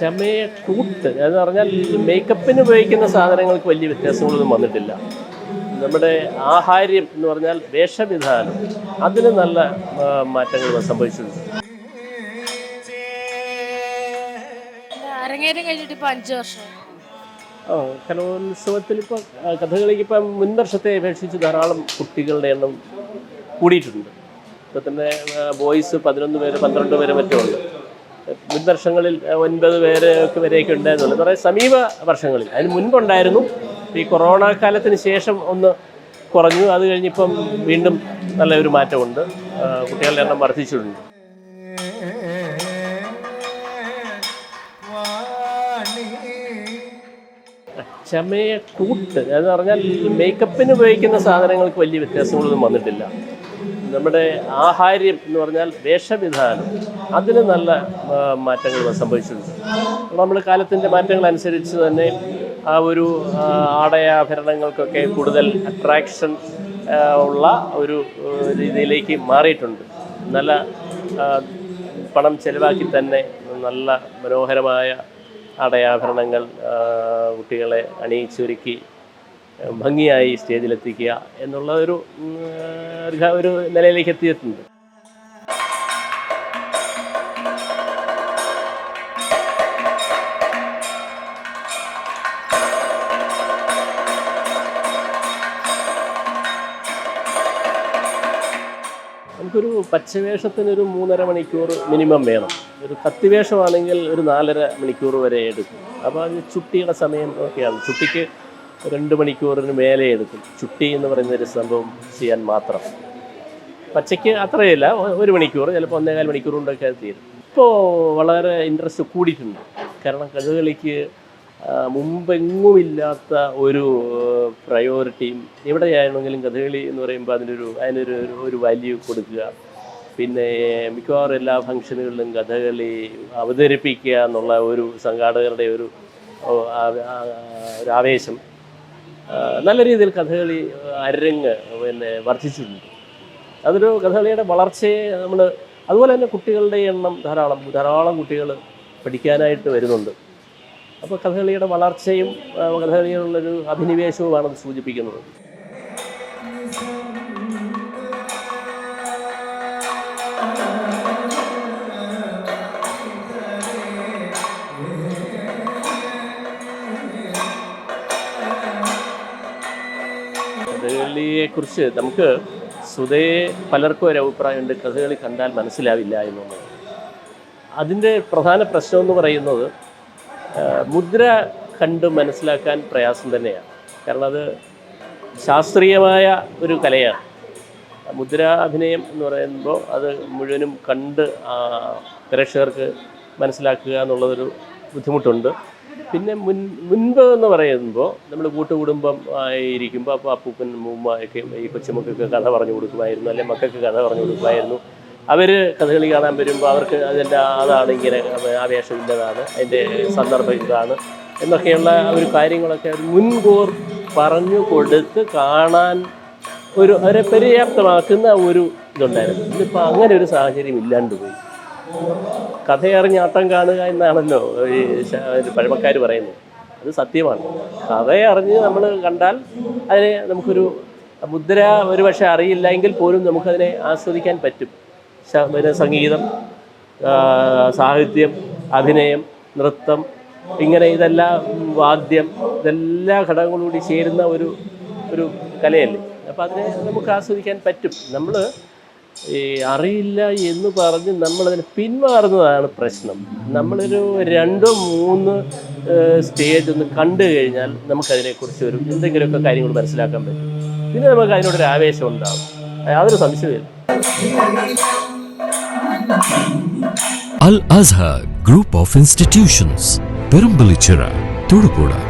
ചമയ കൂട്ട് എന്ന് പറഞ്ഞാൽ മേക്കപ്പിന് ഉപയോഗിക്കുന്ന സാധനങ്ങൾക്ക് വലിയ വ്യത്യാസങ്ങളൊന്നും വന്നിട്ടില്ല. നമ്മുടെ ആഹാര്യം എന്ന് പറഞ്ഞാൽ വേഷവിധാനം. അതിന് നല്ല മാറ്റങ്ങൾ സംഭവിച്ചിട്ടുണ്ട്. അരങ്ങേറ്റം കഴിഞ്ഞിട്ട് ഇപ്പൊ അഞ്ചു വർഷം. ആ കലോത്സവത്തിൽ ഇപ്പോൾ കഥകളിക്ക് ഇപ്പം മുൻ വർഷത്തെ അപേക്ഷിച്ച് ധാരാളം കുട്ടികളുടെ എണ്ണം കൂടിയിട്ടുണ്ട്. ഇപ്പം തന്നെ ബോയ്സ് പതിനൊന്ന് പേര് പന്ത്രണ്ട് പേര് മറ്റും ഉണ്ട് മുൻ വർഷങ്ങളിൽ ഒൻപത് പേര് വരെയൊക്കെ ഉണ്ടായിരുന്നുള്ളൂ. കുറേ സമീപ വർഷങ്ങളിൽ. അതിന് മുൻപുണ്ടായിരുന്നു. ഈ കൊറോണ കാലത്തിന് ശേഷം ഒന്ന് കുറഞ്ഞു. അത് കഴിഞ്ഞിപ്പം വീണ്ടും നല്ല ഒരു മാറ്റമുണ്ട്. കുട്ടികളുടെ എണ്ണം വർദ്ധിച്ചിട്ടുണ്ട്. ചമയ കൂട്ട്. എന്ന് പറഞ്ഞാൽ മേക്കപ്പിന് ഉപയോഗിക്കുന്ന സാധനങ്ങൾക്ക് വലിയ വ്യത്യാസങ്ങളൊന്നും വന്നിട്ടില്ല. നമ്മുടെ ആഹാര്യം എന്ന് പറഞ്ഞാൽ വേഷവിധാനം. അതിന് നല്ല മാറ്റങ്ങൾ സംഭവിച്ചിട്ടുണ്ട്. നമ്മൾ കാലത്തിന്റെ മാറ്റങ്ങൾ അനുസരിച്ച് തന്നെ ആ ഒരു ആടയാഭരണങ്ങൾക്കൊക്കെ കൂടുതൽ അട്രാക്ഷൻ ഉള്ള ഒരു രീതിയിലേക്ക് മാറിയിട്ടുണ്ട്. നല്ല പണം ചെലവാക്കി തന്നെ നല്ല മനോഹരമായ ആടയാഭരണങ്ങൾ ആ, കുട്ടികളെ അണിയിച്ചൊരുക്കി ഭംഗിയായി സ്റ്റേജിലെത്തിക്കുക എന്നുള്ള ഒരു ഒരു നിലയിലേക്ക് എത്തിയിട്ടുണ്ട്. നമുക്കൊരു പച്ചവേഷത്തിന് ഒരു മൂന്നര മണിക്കൂർ മിനിമം വേണം. ഒരു കത്തിവേഷമാണെങ്കിൽ ഒരു നാലര മണിക്കൂർ വരെ എടുക്കും. അപ്പോൾ അത് ചുട്ടിയുടെ സമയം ഒക്കെയാണ്. ചുട്ടിക്ക് രണ്ട് മണിക്കൂറിന് മേലെ എടുക്കും. ചുട്ടി എന്ന് പറയുന്ന ഒരു സംഭവം ചെയ്യാൻ മാത്രം. പച്ചയ്ക്ക് അത്രയില്ല. ഒരു മണിക്കൂർ. ചിലപ്പോൾ ഒന്നേകാൽ മണിക്കൂർ കൊണ്ടൊക്കെ തീരും. ഇപ്പോൾ വളരെ ഇൻട്രസ്റ്റ് കൂടിയിട്ടുണ്ട്. കാരണം കഥകളിക്ക് മുമ്പെങ്ങുമില്ലാത്ത ഒരു പ്രയോറിറ്റിയും എവിടെയാണെങ്കിലും കഥകളി എന്ന് പറയുമ്പോൾ അതിനൊരു അതിനൊരു ഒരു- വാല്യൂ കൊടുക്കുക. പിന്നെ മിക്കവാറും എല്ലാ ഫംഗ്ഷനുകളിലും കഥകളി അവതരിപ്പിക്കുക എന്നുള്ള ഒരു സംഘാടകരുടെ ഒരു ഒരു ആവേശം. നല്ല രീതിയിൽ കഥകളി അരങ്ങ് പിന്നെ വർദ്ധിച്ചിട്ടുണ്ട്. അതൊരു കഥകളിയുടെ വളർച്ചയെ നമ്മൾ അതുപോലെ തന്നെ കുട്ടികളുടെ എണ്ണം ധാരാളം ധാരാളം കുട്ടികൾ പഠിക്കാനായിട്ട് വരുന്നുണ്ട്. അപ്പോൾ കഥകളിയുടെ വളർച്ചയും ആ, കഥകളിയോടുള്ളൊരു അഭിനിവേശവുമാണ് അത് സൂചിപ്പിക്കുന്നത്. കഥകളിയെക്കുറിച്ച് നമുക്ക് സ്വതേ പലർക്കും ഒരു അഭിപ്രായമുണ്ട്. കഥകളി കണ്ടാൽ മനസ്സിലാവില്ല എന്നുള്ളത്. അതിന്റെ പ്രധാന പ്രശ്നം എന്ന് പറയുന്നത് മുദ്ര കണ്ട് മനസ്സിലാക്കാൻ പ്രയാസം തന്നെയാണ്. കാരണം അത് ശാസ്ത്രീയമായ ഒരു കലയാണ്. മുദ്ര അഭിനയം എന്ന് പറയുമ്പോൾ അത് മുഴുവനും കണ്ട് പ്രേക്ഷകർക്ക് മനസ്സിലാക്കുക എന്നുള്ളതൊരു ബുദ്ധിമുട്ടുണ്ട്. പിന്നെ മുൻ മുൻപ് എന്ന് പറയുമ്പോൾ നമ്മൾ കൂട്ടുകുടുംബം ആയിരിക്കുമ്പോൾ അപ്പോൾ അപ്പൂപ്പൻ മുമ്മയൊക്കെ ഈ കൊച്ചുമക്കൾക്ക് കഥ പറഞ്ഞു കൊടുക്കുമായിരുന്നു അല്ലെങ്കിൽ മക്കൾക്ക് കഥ പറഞ്ഞു കൊടുക്കുമായിരുന്നു. അവർ കഥകളി കാണാൻ വരുമ്പോൾ അവർക്ക് അതിന്റെ അതാണ് ഇങ്ങനെ ആവേശം ഇന്നതാണ് അതിന്റെ സന്ദർഭം ഇതാണ് എന്നൊക്കെയുള്ള ഒരു കാര്യങ്ങളൊക്കെ മുൻകൂർ പറഞ്ഞു കൊടുത്ത് കാണാൻ ഒരു അവരെ പര്യാപ്തമാക്കുന്ന ഒരു ഇതുണ്ടായിരുന്നു. ഇന്നിപ്പോൾ അങ്ങനെ ഒരു സാഹചര്യം ഇല്ലാണ്ട് പോയി. കഥയറിഞ്ഞ് ആട്ടം കാണുക എന്നാണല്ലോ ഈ പഴമക്കാർ പറയുന്നത്. അത് സത്യമാണ്. കഥയറിഞ്ഞ് നമ്മൾ കണ്ടാൽ അതിനെ നമുക്കൊരു മുദ്ര ഒരു പക്ഷേ അറിയില്ല എങ്കിൽ പോലും നമുക്കതിനെ ആസ്വദിക്കാൻ പറ്റും. പിന്നെ സംഗീതം സാഹിത്യം അഭിനയം നൃത്തം ഇങ്ങനെ ഇതെല്ലാം വാദ്യം ഇതെല്ലാ ഘടകങ്ങളും കൂടി ചേരുന്ന ഒരു ഒരു കലയല്ലേ. അപ്പോൾ അതിനെ നമുക്ക് ആസ്വദിക്കാൻ പറ്റും. നമ്മൾ ഈ അറിയില്ല എന്ന് പറഞ്ഞ് നമ്മളതിന് പിന്മാറുന്നതാണ് പ്രശ്നം. നമ്മളൊരു രണ്ടോ മൂന്ന് സ്റ്റേജ് ഒന്ന് കണ്ടു കഴിഞ്ഞാൽ നമുക്കതിനെക്കുറിച്ച് ഒരു എന്തെങ്കിലുമൊക്കെ കാര്യങ്ങൾ മനസ്സിലാക്കാൻ പറ്റും. പിന്നെ നമുക്ക് അതിനോടൊരു ആവേശം ഉണ്ടാകും യാതൊരു സംശയമില്ല Al Azhar Group of Institutions, Perumbalichira, Tudupura.